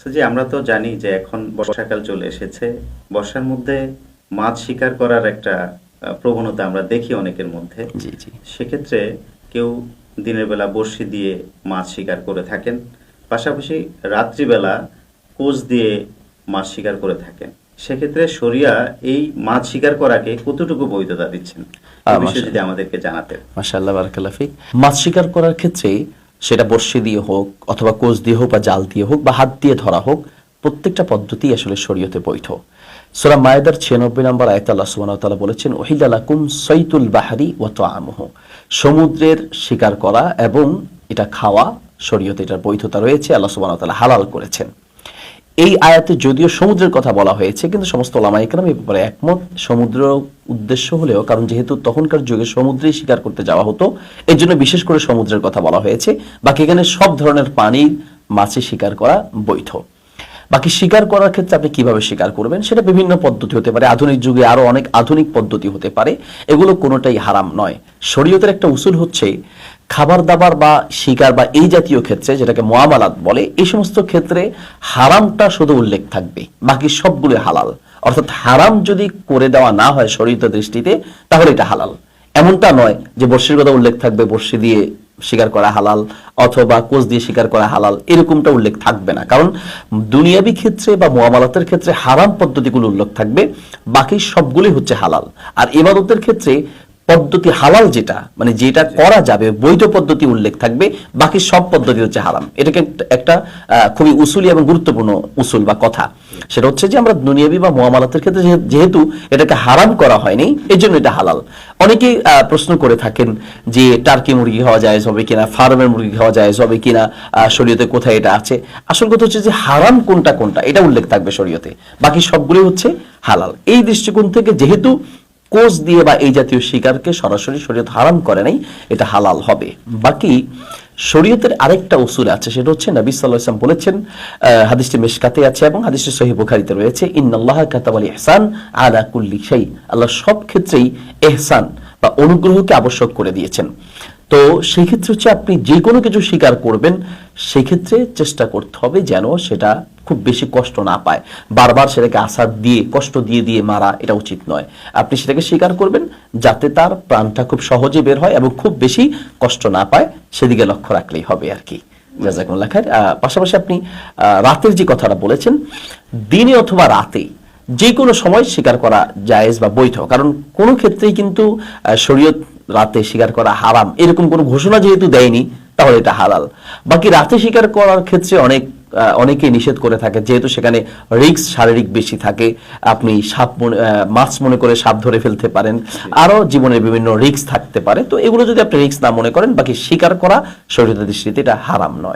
So, আমরা তো জানি যে এখন বর্ষাকাল চলে এসেছে। বর্ষার মধ্যে মাছ শিকার করার একটা প্রবণতা আমরা দেখি অনেকের মধ্যে। জি জি। সেক্ষেত্রে কেউ দিনের বেলা বড়শি দিয়ে মাছ শিকার করে থাকেন পাশাপাশি রাত্রিবেলা কোচ দিয়ে মাছ শিকার করে থাকেন। সেক্ষেত্রে শরিয়া এই মাছ শিকার করাকে কতটুকু বৈধতা দিচ্ছেন? যদি আমাদেরকে জানাতেন। মাশাআল্লাহ বারাকাল্লাহ মাছ শিকার করার ক্ষেত্রে সেটা বর্ষি দিয়ে হোক অথবা কোচ দিয়ে হোক বা জাল দিয়ে হোক বা হাত দিয়ে ধরা হোক, প্রত্যেকটা পদ্ধতি আসলে শরীয়তে বৈধ। সোরা মায়েদার 96 নম্বর আয়ত আল্লাহ তাআলা বলেছেন উহিল্লা লাকুম বাহারি ও তো আমহ সমুদ্রের শিকার করা এবং এটা খাওয়া, শরীয়তে এটার বৈধতা রয়েছে, আল্লাহ সুবাহতাল্লাহ হালাল করেছেন। এই আয়াতে যদিও সমুদ্রের কথা বলা হয়েছে, কিন্তু সমস্ত ওলামা ইকরাম এই ব্যাপারে একমত। সমুদ্র উদ্দেশ্য হলেও, কারণ যেহেতু তখনকার যুগে সমুদ্রে শিকার করতে যাওয়া হতো এর জন্য বিশেষ করে সমুদ্রের কথা বলা হয়েছে। বাকি এখানে সব ধরনের পানি মাছে শিকার করা বৈধ। বাকি শিকার করার ক্ষেত্রে আপনি কীভাবে শিকার করবেন? সেটা বিভিন্ন পদ্ধতি হতে পারে। আধুনিক যুগে আরও অনেক আধুনিক পদ্ধতি হতে পারে। এগুলো কোনোটাই হারাম নয়। শরীয়তের একটা উসুল হচ্ছে খাবার দাবার বা শিকার বা এই জাতীয় ক্ষেত্রে যেটাকে মোয়ামালাত বলে এই সমস্ত ক্ষেত্রে হারামটা শুধু উল্লেখ থাকবে। বাকি সবগুলো হালাল। অর্থাৎ হারাম যদি করে দেওয়া না হয় শরীয়তের দৃষ্টিতে, তাহলে এটা হালাল। এমনটা নয় যে বর্ষির কথা উল্লেখ থাকবে বর্ষি দিয়ে শিকার করা হালাল অথবা কোচ দিয়ে শিকার করা হালাল, এরকমটা উল্লেখ থাকবে না। কারণ দুনিয়াবি ক্ষেত্রে বা মোয়ামালাতের ক্ষেত্রে হারাম পদ্ধতিগুলো উল্লেখ থাকবে, বাকি সবগুলোই হচ্ছে হালাল। আর ইবাদতের ক্ষেত্রে পদ্ধতি হালাল যেটা মানে যেটা করা যাবে বৈধ পদ্ধতি উল্লেখ থাকবে বাকি সব পদ্ধতি হচ্ছে হারাম। এটাকে একটা- খুবই উসুলি এবং গুরুত্বপূর্ণ উসুল বা কথা। সেটা হচ্ছে যে আমরা দুনিয়াবি বা মোয়ামালাতের ক্ষেত্রে যেহেতু এটাকে হারাম করা হয়নি এই জন্য এটা হালাল। অনেকেই আহ, প্রশ্ন করে থাকেন যে টার্কি মুরগি খাওয়া যায় হবে কিনা ফার্মের মুরগি খাওয়া যায় হবে কিনা শরীয়তে কোথায় এটা আছে? আসল কথা হচ্ছে যে হারাম কোনটা কোনটা এটা উল্লেখ থাকবে শরীয়তে। বাকি সবগুলোই হচ্ছে হালাল। এই দৃষ্টিকোণ থেকে যেহেতু কোষ দিয়ে বা এই জাতীয় শিকারকে সরাসরি শরীয়ত হারাম করে নাই, এটা হালাল হবে। বাকি শরীয়তের আরেকটা উসুল আছে, সেটা হচ্ছে নবী সাল্লাল্লাহু আলাইহি ওয়াসাল্লাম বলেছেন হাদিসটি মিশকাতে আছে এবং হাদিসটি সহিহ বুখারীতে রয়েছে, ইন্নাল্লাহা কাতাবাল ইহসান আলা কুল্লি শাই আল্লাহ সব ক্ষেত্রেই ইহসান বা অনুগ্রহকে আবশ্যক করে দিয়েছেন। তো সেই ক্ষেত্রে হচ্ছে আপনি যে কোনো কিছু স্বীকার করবেন, সেক্ষেত্রে চেষ্টা করতে হবে যেন সেটা খুব বেশি কষ্ট না পায়। বারবার সেটাকে আসাদ দিয়ে কষ্ট দিয়ে দিয়ে মারা এটা উচিত নয়। আপনি সেটাকে স্বীকার করবেন যাতে তার প্রাণটা খুব সহজে বের হয় এবং খুব বেশি কষ্ট না পায়। সেদিকে লক্ষ্য রাখলেই হবে আর কি। জাজাকুমুল্লাহ খায়ের। আহ, পাশাপাশি আপনি রাতের যে কথাটা বলেছেন দিনে অথবা রাতে যে কোনো সময় স্বীকার করা জায়েজ বা বৈধ। কারণ কোনো ক্ষেত্রেই কিন্তু শরীয়ত রাতে স্বীকার করা হারাম। এরকম কোনো ঘোষণা যেহেতু দেয়নি তাহলে এটা হালাল। বাকি রাতে স্বীকার করার ক্ষেত্রে অনেক অনেকেই নিষেধ করে থাকে যেহেতু সেখানে রিক্স শারীরিক বেশি থাকে আপনি সাপ মনে- মাছ মনে করে সাপ ধরে ফেলতে পারেন আরও জীবনের বিভিন্ন রিক্স থাকতে পারে তো এগুলো যদি আপনি রিক্স না মনে করেন বাকি শিকার করা শরীরের দৃষ্টিতে এটা হারাম নয়।